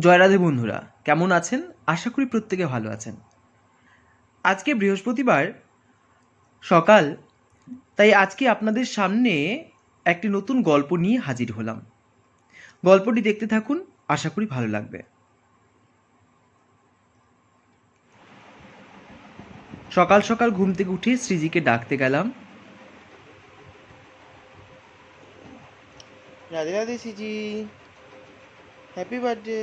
জয় রাধে বন্ধুরা, কেমন আছেন? আশা করি প্রত্যেকে ভালো আছেন। আজকে বৃহস্পতিবার, সকাল, তাই আজকে আপনাদের সামনে একটি নতুন গল্প নিয়ে হাজির হলাম। গল্পটি দেখতে থাকুন, আশা করি ভালো লাগবে। সকাল সকাল ঘুম থেকে উঠে শ্রীজিকে ডাকতে গেলাম। Radhe Radhe Siji happy birthday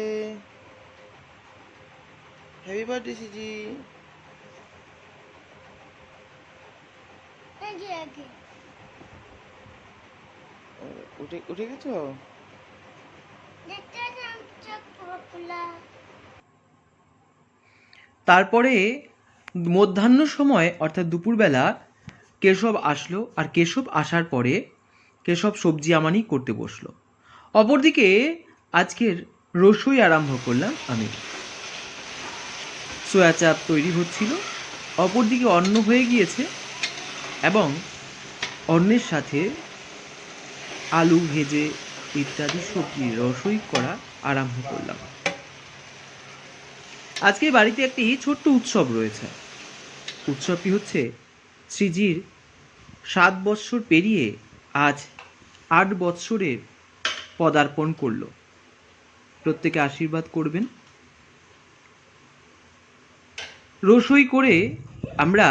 happy birthday Siji উঠে উঠে গেছো? তারপরে মধ্যাহ্ন সময় অর্থাৎ দুপুরবেলা কেশব আসলো আর কেশব আসার পরে কেশব সবজি আমানি করতে বসল। অপরদিকে আজকের রসই আরম্ভ করলাম আমি। সোয়া চাপ তৈরি হচ্ছিল, অপরদিকে অন্ন হয়ে গিয়েছে এবং অন্নের সাথে আলু ভেজে ইত্যাদি সবজি রসই করা আরম্ভ করলাম। আজকে বাড়িতে একটি ছোট্ট উৎসব রয়েছে। উৎসবটি হচ্ছে শ্রীজির সাত বৎসর পেরিয়ে আজ আট বৎসরের পদার্পণ করল। প্রত্যেকে আশীর্বাদ করবেন। রসই করে আমরা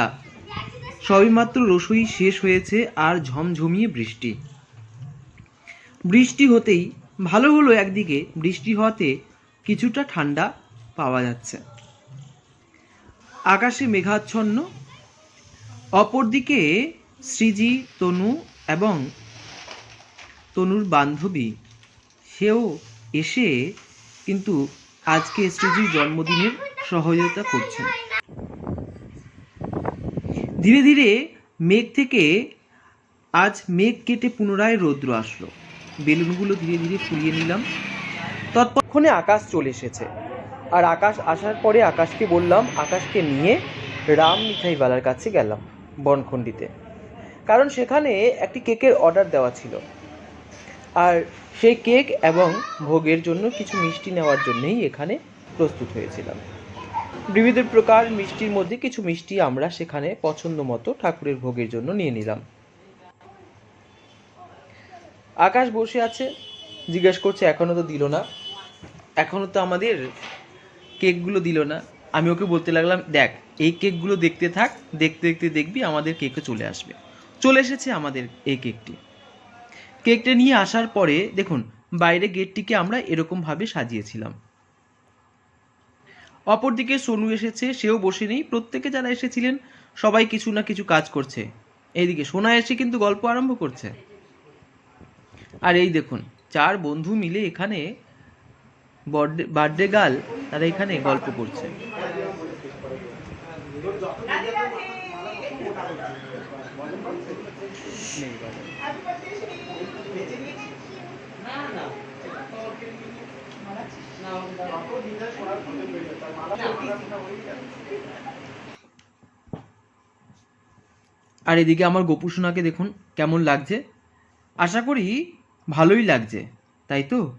সবেমাত্র রসই শেষ হয়েছে আর ঝমঝমিয়ে বৃষ্টি। বৃষ্টি হতেই ভালো হলো একদিকে, বৃষ্টি হওয়াতে কিছুটা ঠান্ডা পাওয়া যাচ্ছে। আকাশে মেঘাচ্ছন্ন, অপরদিকে শ্রীজি, তনু এবং তনুর বান্ধবী সেও এসে কিন্তু আজকে শ্রীজির জন্মদিনের সহযোগিতা করছেন ধীরে ধীরে মেঘ থেকে আজ মেঘ কেটে পুনরায় রৌদ্র আসলো। বেলুনগুলো ধীরে ধীরে ফুলিয়ে নিলাম। তৎক্ষণে আকাশ চলে এসেছে। আর আকাশ আসার পরে আকাশকে বললাম, আকাশকে নিয়ে রাম মিঠাইওয়ালার কাছে গেলাম বনখণ্ডিতে। কারণ সেখানে একটি কেকের অর্ডার দেওয়া ছিল। আর সেই কেক এবং ভোগের জন্য কিছু মিষ্টি নেওয়ার জন্যই এখানে প্রস্তুত হয়েছিলাম। বিবিধ প্রকার মিষ্টির মধ্যে কিছু মিষ্টি আমরা সেখানে পছন্দ মতো ঠাকুরের ভোগের জন্য নিয়ে নিলাম। আকাশ বসে আছে, জিজ্ঞেস করছে, এখনও তো দিল না? এখনও তো আমাদের কেকগুলো দিল না। আমি ওকে বলতে লাগলাম, দেখ, এই কেকগুলো দেখতে থাক, দেখতে দেখতে দেখবি আমাদের কেকও চলে আসবে। চলে এসেছে আমাদের এই কেকটি। কেকটা নিয়ে আসার পরে, দেখুন, বাইরে গেটটিকে আমরা এরকমভাবে সাজিয়েছিলাম। অপরদিকে সোনু এসেছে, সেও বসে নেই। প্রত্যেকে যারা এসেছিলেন, সবাই কিছু না কিছু কাজ করছে। এইদিকে সোনা এসে কিন্তু গল্প আরম্ভ করছে। আর এই দেখুন, চার বন্ধু মিলে এখানে বার্থডে গার্ল তারা এখানে গল্প করছে। আর এদিকে আমার গোপু সোনাকে দেখুন কেমন লাগছে। আশা করি ভালোই লাগছে, তাই তো?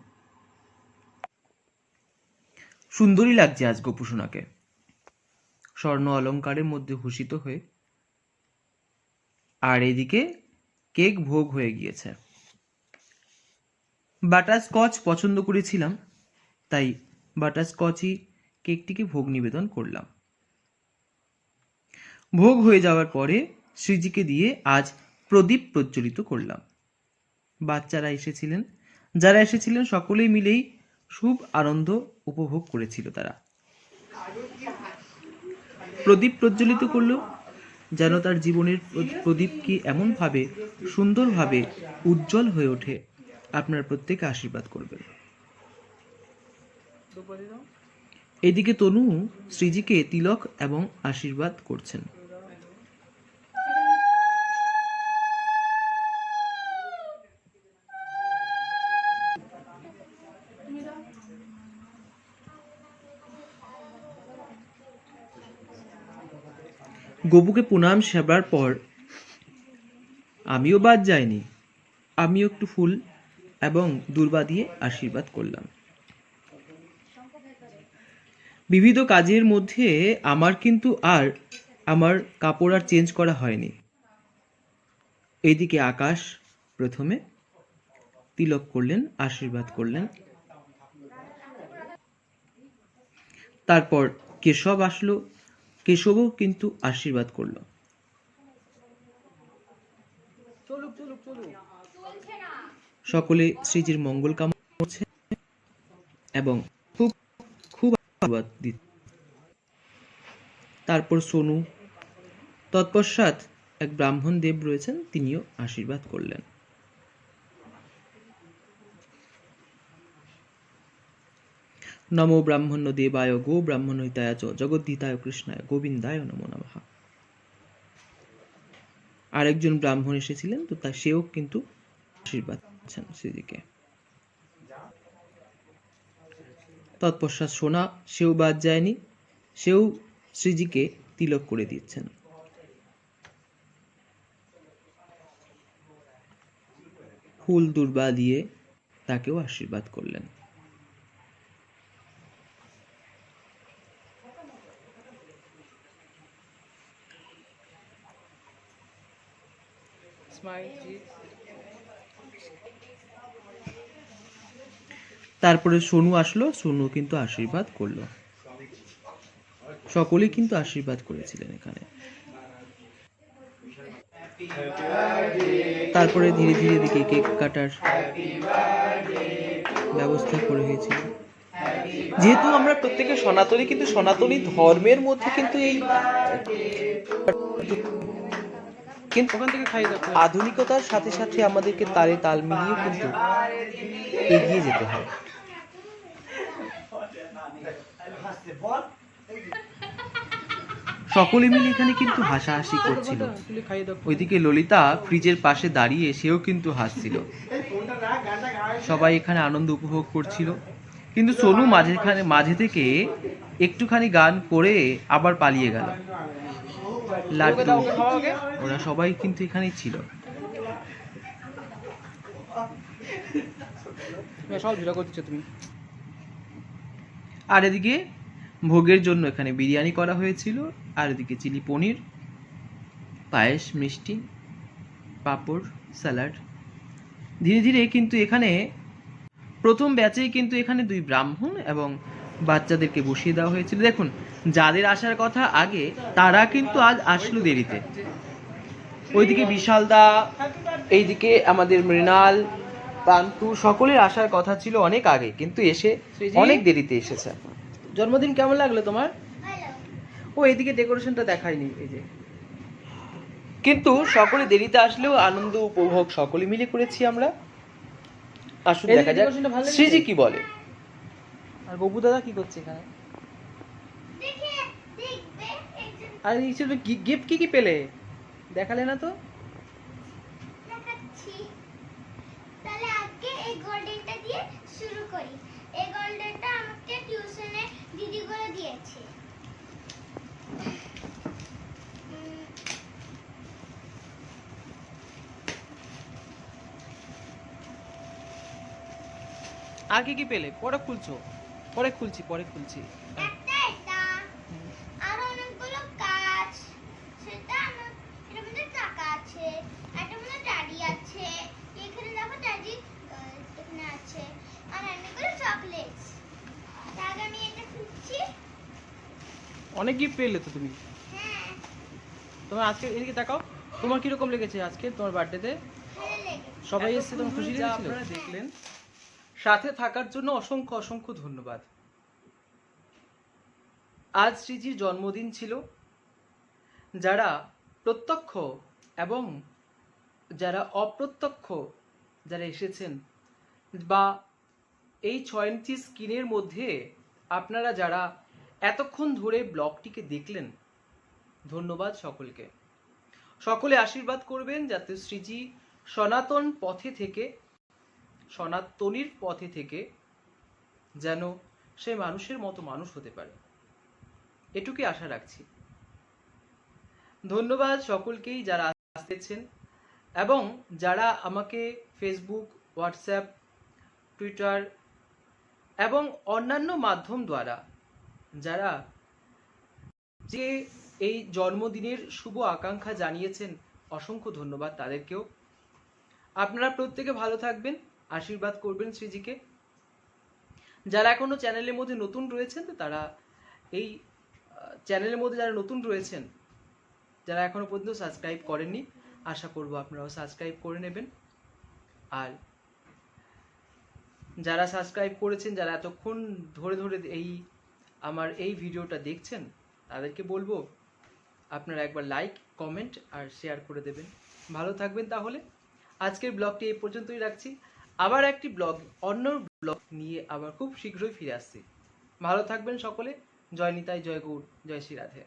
সুন্দরই লাগছে আজ গোপু সোনাকে। স্বর্ণ অলংকারের মধ্যে ভূষিত হয়ে। আর এদিকে কেক ভোগ হয়ে গিয়েছে। বাটার স্কচ পছন্দ করেছিলাম, তাই বাটার স্কচই কেকটিকে ভোগ নিবেদন করলাম। ভোগ হয়ে যাওয়ার পরে শ্রীজিকে দিয়ে আজ প্রদীপ প্রজ্বলিত করলাম। বাচ্চারা এসেছিলেন, যারা এসেছিলেন সকলেই মিলেই খুব আনন্দ উপভোগ করেছিল তারা। প্রদীপ প্রজ্বলিত করল যেন তার জীবনের প্রদীপ প্রদীপকে এমনভাবে, সুন্দরভাবে উজ্জ্বল হয়ে ওঠে। আপনার প্রত্যেকে আশীর্বাদ করবেন। এদিকে তনু শ্রীজিকে তিলক এবং আশীর্বাদ করছেন। গবুকে প্রণাম সেবার পর আমিও বাদ যাইনি, আমিও একটু ফুল এবং দুর্বা দিয়ে আশীর্বাদ করলাম। বিবিধ কাজের মধ্যে আমার কিন্তু আর আমার কাপড় আর চেঞ্জ করা হয়নি। এইদিকে আকাশ প্রথমে তিলক করলেন, আশীর্বাদ করলেন। তারপর কেশব আসলো কেশবও কিন্তু আশীর্বাদ করল। সকলে শ্রীজির মঙ্গল কামনা করছে এবং খুব খুব আশীর্বাদ দিচ্ছে। তারপর সোনু তৎপশ্চাৎ এক ব্রাহ্মণ দেব রয়েছেন তিনিও আশীর্বাদ করলেন। নমো ব্রাহ্মণ্য দেবায় গো ব্রাহ্মণ হিতায় জগদ্ধিতায় কৃষ্ণায় গোবিন্দায় নমো নমঃ আরেকজন ব্রাহ্মণ এসেছিলেন, তো তা সেও কিন্তু আশীর্বাদ দিচ্ছেন শ্রীজিকে তৎপশ্চাৎ সোনা, সেও বাদ যায়নি, সেও শ্রীজিকে তিলক করে দিচ্ছেন। ফুল দুর্বা দিয়ে তাকেও আশীর্বাদ করলেন। তারপরে সোনু আসলো, সোনু কিন্তু আশীর্বাদ করল। সকলেই কিন্তু আশীর্বাদ করেছিলেন এখানে। তারপরে ধীরে ধীরে দিকে কেক কাটার ব্যবস্থা করে হয়েছিল যেহেতু আমরা প্রত্যেকে সনাতনী, কিন্তু সনাতনী ধর্মের মধ্যে কিন্তু এই কিন্তু আধুনিকতার সাথে সাথে আমাদেরকে তালে তাল মিলিয়ে কিন্তু এগিয়ে যেতে হয়। সকলে মিলে এখানে কিন্তু হাসাহাসি করছিল। ওইদিকে ললিতা ফ্রিজের পাশে দাঁড়িয়ে সেও কিন্তু হাসছিল। সবাই এখানে আনন্দ উপভোগ করছিল। কিন্তু সোনু মাঝেখানে মাঝে থেকে একটুখানি গান করে আবার পালিয়ে গেল। লাড্ডু। ওরা সবাই কিন্তু এখানেই ছিল। তুমি। আর এদিকে ভোগের জন্য এখানে বিরিয়ানি করা হয়েছিল আর এদিকে চিলি পনির পায়েস মিষ্টি পাঁপড় স্যালাড। ধীরে ধীরে কিন্তু এখানে প্রথম ব্যাচেই কিন্তু এখানে দুই ব্রাহ্মণ এবং বাচ্চাদেরকে বসিয়ে দেওয়া হয়েছিল। দেখুন যাদের আসার কথা আগে তারা কিন্তু আজ আসলো দেরিতে। ওইদিকে বিশালদা এইদিকে আমাদের মৃণাল পান্তু সকলের আসার কথা ছিল অনেক আগে কিন্তু এসে অনেক দেরিতে এসেছে। জন্মদিন কেমন লাগল তোমার? ও এইদিকে ডেকোরেশনটা দেখায়নি এই যে। কিন্তু সকলে দেরিতে আসলেও আনন্দ উপভোগ সকলে মিলে করেছি আমরা। আসুন দেখা যাক। শ্রীজি কি বলে? আর ববু দাদা কি করছে এখানে? আর হিসেবে গিফট কি কি পেলে? দেখালে না তো? দেখাচ্ছি। তাহলে আজকে এই গোল্ডেনটা দিয়ে শুরু করি। এই গোল্ডেনটা আমাকে টিউশনে দিদিগুলো দিয়েছে। আর কি কি পেলে? পরে খুলছো? পরে খুলছি পরে খুলছি। অনেক গিফট পেলে তো তুমি। হ্যাঁ। তোমার আজকে এদিকে তাকাও। তোমার কীরকম লেগেছে আজকে তোমার বার্থডেতে সবাই এসেছে তোমার খুশি লেগেছিল? আপনারা দেখলেন সাথে থাকার জন্য অসংখ্য অসংখ্য ধন্যবাদ। আজ শ্রীজির জন্মদিন ছিল। যারা প্রত্যক্ষ এবং যারা অপ্রত্যক্ষ যারা এসেছেন বা এই ছয় ইঞ্চি স্ক্রিনের মধ্যে আপনারা যারা এতক্ষণ ধরে ব্লগটিকে দেখলেন, ধন্যবাদ সকলকে। সকলে আশীর্বাদ করবেন যাতে শ্রীজি সনাতন পথে থেকে সনাতনীর পথে থেকে যেন সে মানুষের মতো মানুষ হতে পারে। এটুকুই আশা রাখছি। ধন্যবাদ সকলকেই যারা আসতেছেন এবং যারা আমাকে ফেসবুক হোয়াটসঅ্যাপ টুইটার এবং অন্যান্য মাধ্যম দ্বারা যারা যে এই জন্মদিনের শুভ আকাঙ্ক্ষা জানিয়েছেন, অসংখ্য ধন্যবাদ তাদেরকেও। আপনারা প্রত্যেকে ভালো থাকবেন। আশীর্বাদ করবেন শ্রীজিকে। যারা এখনও চ্যানেলের মধ্যে নতুন রয়েছেন তারা এই চ্যানেলের মধ্যে যারা নতুন রয়েছেন, যারা এখনও পর্যন্ত সাবস্ক্রাইব করেননি, আশা করব আপনারাও সাবস্ক্রাইব করে নেবেন। আর যারা সাবস্ক্রাইব করেছেন, যারা এতক্ষণ ধরে ধরে এই, আমার এই ভিডিওটা দেখছেন, তাদেরকে বলব, আপনারা একবার লাইক কমেন্ট আর শেয়ার করে দেবেন। ভালো থাকবেন তাহলে। আজকের ব্লগটি এই পর্যন্তই রাখছি। আবার একটি ব্লগ অন্য ব্লগ নিয়ে আবার খুব শীঘ্রই ফিরে আসছি। ভালো থাকবেন সকলে। জয় নিতাই, জয় গৌর জয় শ্রী রাধে